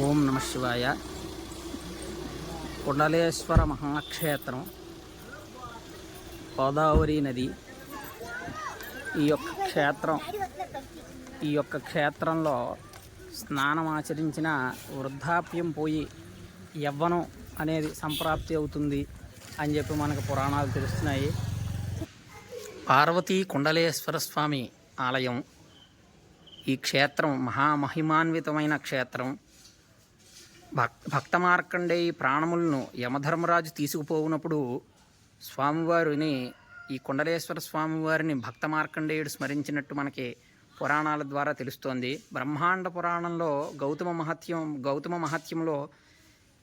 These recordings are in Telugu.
ఓం నమ శివాయ. కుండలేశ్వర మహాక్షేత్రం గోదావరి నది ఈ యొక్క క్షేత్రం ఈ యొక్క క్షేత్రంలో స్నానం ఆచరించిన వృద్ధాప్యం పోయి యవ్వనం అనేది సంప్రాప్తి అవుతుంది అని చెప్పి మనకు పురాణాలు తెలుస్తున్నాయి. పార్వతీ కుండలేశ్వర స్వామి ఆలయం ఈ క్షేత్రం మహామహిమాన్వితమైన క్షేత్రం. భక్ భక్త మార్కండేయ ప్రాణములను యమధర్మరాజు తీసుకుపోవునప్పుడు స్వామివారిని ఈ కొండలేశ్వర స్వామివారిని భక్త మార్కండేయుడు స్మరించినట్టు మనకి పురాణాల ద్వారా తెలుస్తోంది. బ్రహ్మాండ పురాణంలో గౌతమ మహత్యం గౌతమ మహత్యంలో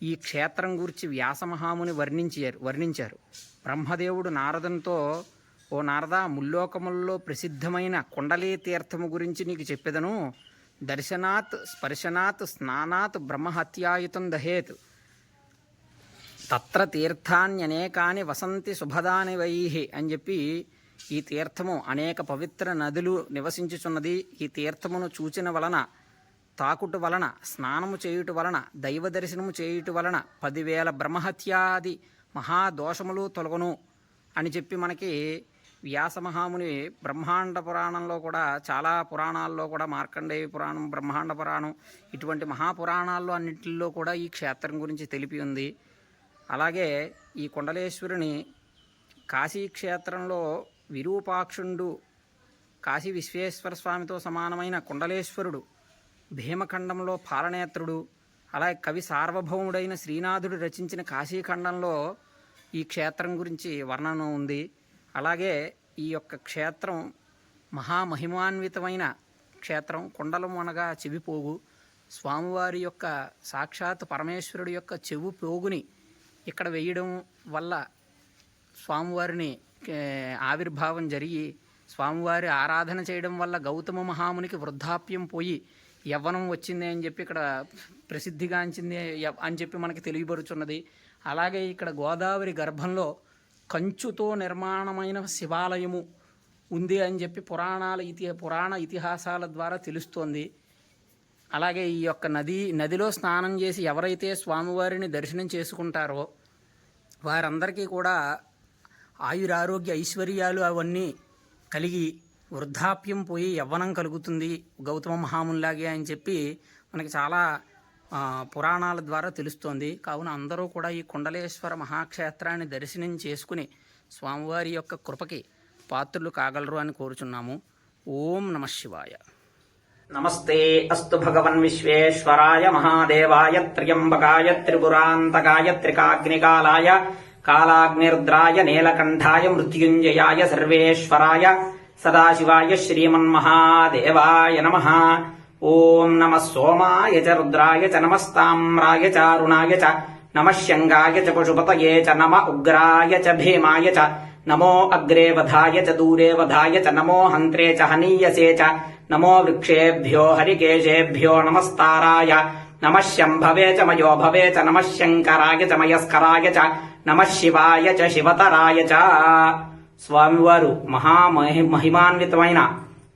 ఈ క్షేత్రం గురించి వ్యాసమహాముని వర్ణించారు వర్ణించారు. బ్రహ్మదేవుడు నారదంతో ఓ నారద ముల్లోకముల్లో ప్రసిద్ధమైన కొండలీ తీర్థము గురించి నీకు చెప్పెదను. దర్శనాత్ స్పర్శనాత్ స్నానాత్ బ్రహ్మహత్యాయుతం దహేత్. తత్ర తీర్థాన్యనేకాని వసంతి శుభదాని వైహి అని చెప్పి ఈ తీర్థము అనేక పవిత్ర నదులు నివసించుచున్నది. ఈ తీర్థమును చూచిన వలన తాకుట వలన స్నానము చేయుట వలన దైవ దర్శనము చేయుట వలన పదివేల బ్రహ్మహత్యాది మహాదోషములు తొలగను అని చెప్పి మనకి వ్యాసమహాముని బ్రహ్మాండ పురాణంలో కూడా చాలా పురాణాల్లో కూడా మార్కండేయ పురాణం బ్రహ్మాండ పురాణం ఇటువంటి మహాపురాణాల్లో అన్నింటిలో కూడా ఈ క్షేత్రం గురించి తెలిపి ఉంది. అలాగే ఈ కొండలేశ్వరుని కాశీ క్షేత్రంలో విరూపాక్షుండు కాశీ విశ్వేశ్వర స్వామితో సమానమైన కుండలేశ్వరుడు భీమఖండంలో పాలనేత్రుడు అలాగే కవి సార్వభౌముడైన శ్రీనాథుడు రచించిన కాశీఖండంలో ఈ క్షేత్రం గురించి వర్ణన ఉంది. అలాగే ఈ యొక్క క్షేత్రం మహామహిమాన్వితమైన క్షేత్రం. కొండలం అనగా చెవిపోగు. స్వామివారి యొక్క సాక్షాత్ పరమేశ్వరుడి యొక్క చెవు పోగుని ఇక్కడ వేయడం వల్ల స్వామివారిని ఆవిర్భావం జరిగి స్వామివారి ఆరాధన చేయడం వల్ల గౌతమ మహామునికి వృద్ధాప్యం పోయి యవ్వనం వచ్చింది అని చెప్పి ఇక్కడ ప్రసిద్ధిగాంచింది అని చెప్పి మనకి తెలియబడుచున్నది అలాగే ఇక్కడ గోదావరి గర్భంలో కంచుతో నిర్మాణమైన శివాలయము ఉంది అని చెప్పి పురాణాల ఇతి పురాణ ఇతిహాసాల ద్వారా తెలుస్తోంది. అలాగే ఈ యొక్క నది నదిలో స్నానం చేసి ఎవరైతే స్వామివారిని దర్శనం చేసుకుంటారో వారందరికీ కూడా ఆయురారోగ్య ఐశ్వర్యాలు అవన్నీ కలిగి వృద్ధాప్యం పోయి యవ్వనం కలుగుతుంది గౌతమ మహామునిలాగే అని చెప్పి మనకి చాలా పురాణాల ద్వారా తెలుస్తోంది. కావున అందరూ కూడా ఈ కుండలేశ్వర మహాక్షేత్రాన్ని దర్శనం చేసుకుని స్వామివారి యొక్క కృపకి పాత్రులు కాగలరు అని కోరుచున్నాము. ఓం నమ శివాయ. నమస్తే అస్తు భగవన్ విశ్వేశ్వరాయ మహాదేవాయ త్ర్యంబకాయ త్రిపురాంతకాయ త్రికాగ్నికాలాయ కాలాగ్నిర్ద్రాయ నీలకంఠాయ మృత్యుంజయాయ సర్వేశ్వరాయ సదాశివాయ శ్రీమన్మహాదేవాయ నమ. ఓం నమ సోమాయ చ రుద్రాయ చ నమస్తామ్రాయ చారుణాయ చ నమ శంగాయ చ పశుపతయే చ నమ ఉగ్రాయ చ భీమాయ చ నమో అగ్రే వధాయ చ దూరే వధాయ చ నమో హంత్రే చ హనీయసే చ నమో వృక్షేభ్యో హరికేశేభ్యో నమస్తారాయ నమ శంభవే చ మయోభవే చ నమ శంకరాయ చ మయస్కరాయ చ నమ శివాయ చ శివతరాయ చ. స్వామివారు మహామహి మహిమాన్వితమైన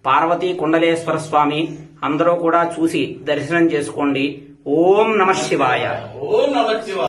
పార్వతీ కుండలేశ్వర స్వామి అందరూ కూడా చూసి దర్శనం చేసుకోండి. ఓం నమ శివాయ. ఓం నమ శివాయ.